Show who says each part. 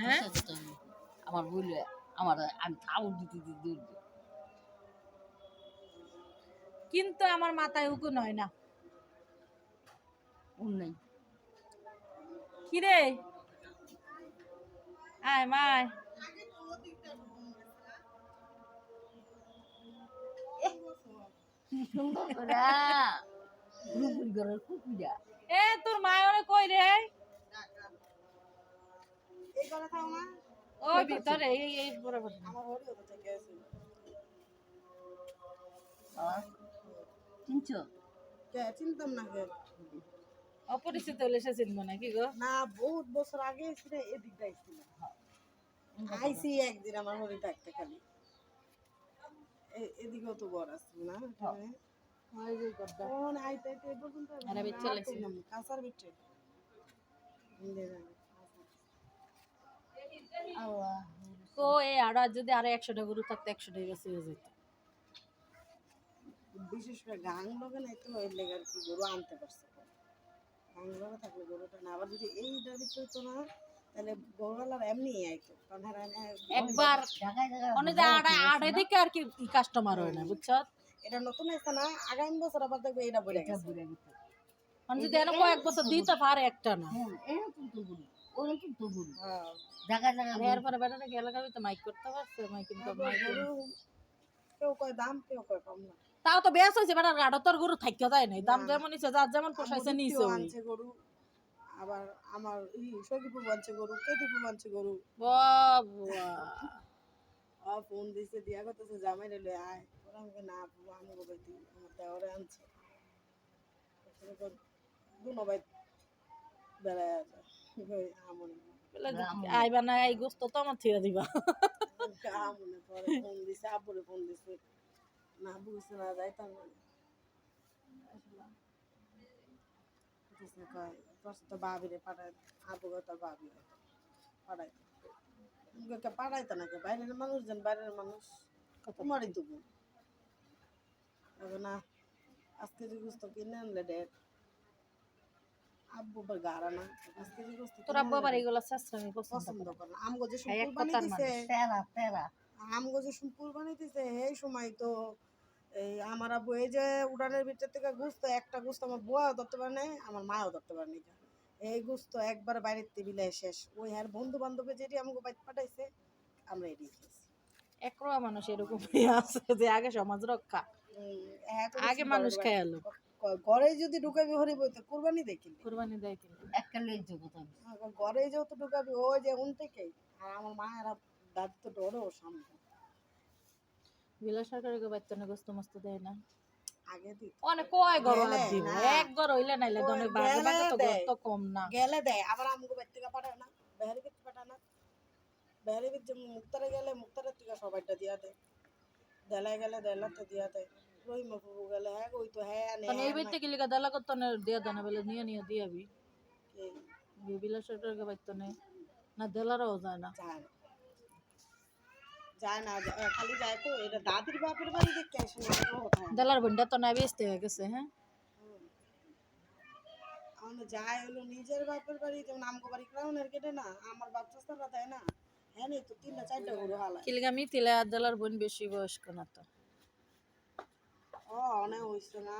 Speaker 1: হ্যাঁ।
Speaker 2: আমার বলে আমার আমি খাব দিতে দিতে
Speaker 1: কিন্তু আমার মাথায় উকুন হয় না।
Speaker 2: উন নাই।
Speaker 1: কিরে? আয় মায়।
Speaker 2: সুন্দর করে
Speaker 1: এ তোর মায় ওরে কই রে? ওই ভিতরে এই এই বরাবর।
Speaker 2: চিনছো?
Speaker 3: চিনতাম না কে?
Speaker 1: অপরিচিত হলে সে চিনবো না কি গো?
Speaker 3: না বহুত বছর আগে ছিল এদিকটা ছিল আইসি একদিন আমার হরি থাকতে খালি। এদিকেও তো ঘর আছে না?
Speaker 1: ওই যে।
Speaker 3: কোন আইতে পর্যন্ত
Speaker 1: আরে
Speaker 3: বিটে
Speaker 1: তো এই যদি আরও একশোটা গরু থাকতো একশোটা গেছে হয়ে যেত।
Speaker 3: বিশেষ করে গাং লগে নাই তো এর লেগে আর কি গরু আনতে পারছে গাং লগে থাকলে গরুটা না আবার যদি এই দাবি না তাহলে গরুওয়ালার এমনি আইতো কারণ হ্যাঁ
Speaker 1: একবার
Speaker 2: জায়গায় জায়গায়
Speaker 1: অনেক আড়ে আড়ে দিকে আর কি কাস্টমার হয় না বুঝছ?
Speaker 3: এটা নতুন এসে না আগামী বছর আবার দেখবে এটা বলে গেছে।
Speaker 1: মানে যদি এরকম কয়েক বছর দিতে পারে একটা না।
Speaker 2: হ্যাঁ এরকম তো গুরু তো গুরু
Speaker 3: হ্যাঁ।
Speaker 1: বেটাটা মাইক করতে পারছে মাইক
Speaker 3: গরু কেউ কয় দাম কেউ কয় কম না।
Speaker 1: তাও তো বেশ হয়েছে বেটার গাড়ো তোর গরু থাকতে দেয় নাই। দাম যেমন ইচ্ছে যার যেমন পোষাইছে ওই।
Speaker 3: আনছে গরু আবার আমার ই সখীপুর আনছে গরু কেদিপুর আনছে গরু।
Speaker 1: বাবা
Speaker 3: আ ফোন দিছে দিয়া করতেছে জামাই রেলে আয়। ওরা আমাকে না বাবু আমি গো বাইতি আমার দেওয়ারে আনছে। দুনো বাই বেড়ায় আছে
Speaker 1: আইবা না এই গোস্ত তো আমার দিবা।
Speaker 3: ফোন দিছে আব্বুরে ফোন দিছে। না বুঝছে না যাইতাম না কিছু কয় তোর তো বাবিরে পাঠায় আব্বুকে তোর বাবি পাঠাই মুখে পাঠাইতো নাকি? বাইরের মানুষ যেন বাইরের মানুষ। তোমারই দেবো না আজকে যে গুস্ত কিনে আনলে ডেট আব্বু আবার গাড়া না
Speaker 1: তোর আব্বু আবার এগুলো পছন্দ
Speaker 3: করে। আমগো যে আমগো দিছে এই সময় তো এই আমার আব্বু এই যে উড়ানের ভিতর থেকে গুস্ত একটা গুস্ত আমার বুয়াও ধরতে পারে নাই আমার মাও ধরতে পারে নাই। এই গুস্ত একবার বাইরের টেবিলে শেষ। ওই হ্যার বন্ধু বান্ধবে যেটি আমাকে বাইরে পাঠাইছে আমরা এটি খেয়েছি।
Speaker 1: একরোয়া মানুষ এরকম আছে যে আগে সমাজ রক্ষা
Speaker 3: হ্যাঁ
Speaker 1: আগে মানুষ
Speaker 3: বড়
Speaker 1: খেয়ে এলো
Speaker 3: বাড়ি। ঘরে যদি ঢুকাবি হরি বইতে কুরবানি দেখি
Speaker 1: কোরবানি দেয়
Speaker 2: একটা লেজ
Speaker 3: ঘরে যেহেতু ঢুকাবি ওই যে উন থেকেই আর আমার মা এরা দাদি তো ডরো সামনে।
Speaker 1: বিলা গোস্ত মস্ত দেয় না।
Speaker 3: আগে দিত।
Speaker 1: অনেক কয় গর
Speaker 3: গেলে
Speaker 1: দিব এক গর হইলে নাইলে অনেক বাজে বাজে তো
Speaker 3: দেয়।
Speaker 1: গোস্ত কম না।
Speaker 3: গেলে দেয়। আবার আমগো পাঠায় না। বেহারি পাঠায় না। বেহারি যে মুক্তারে গেলে মুক্তারের থেকে সবাইটা দিয়া দেয়। দেলায় গেলে দেলাতে দিয়া দেয়। রহিমা ফুফু গেলে হ্যাঁ ওই তো হ্যাঁ নে
Speaker 1: তখন এই বাইতে গেলে দালা কত না দিয়া দানা বলে নিয়ে নিয়ে দিয়াবি
Speaker 3: এই
Speaker 1: বিলা সরকারের বাইতে নেই না দেলারও যায় না
Speaker 3: যায় না যায় না যায়- খালি যায় তো এটা দাদির বাপের বাড়ি দেখতে আসে না কোনো কথা হয় না।
Speaker 1: দেলার বন্ডা তো না বেচতে হয়ে গেছে হ্যাঁ
Speaker 3: আমরা যাই হলো নিজের বাপের বাড়ি যেমন আমগো বাড়ি ক্রাউনের কেটে না আমার বাপ চাষারা তাই না হ্যাঁ নেই তো তিনটা চারটা গরু হালায়
Speaker 1: কিলগা মিতিলে আর দেলার বোন বেশি বয়স্ক না তো
Speaker 3: ও অনেক হয়েছে না?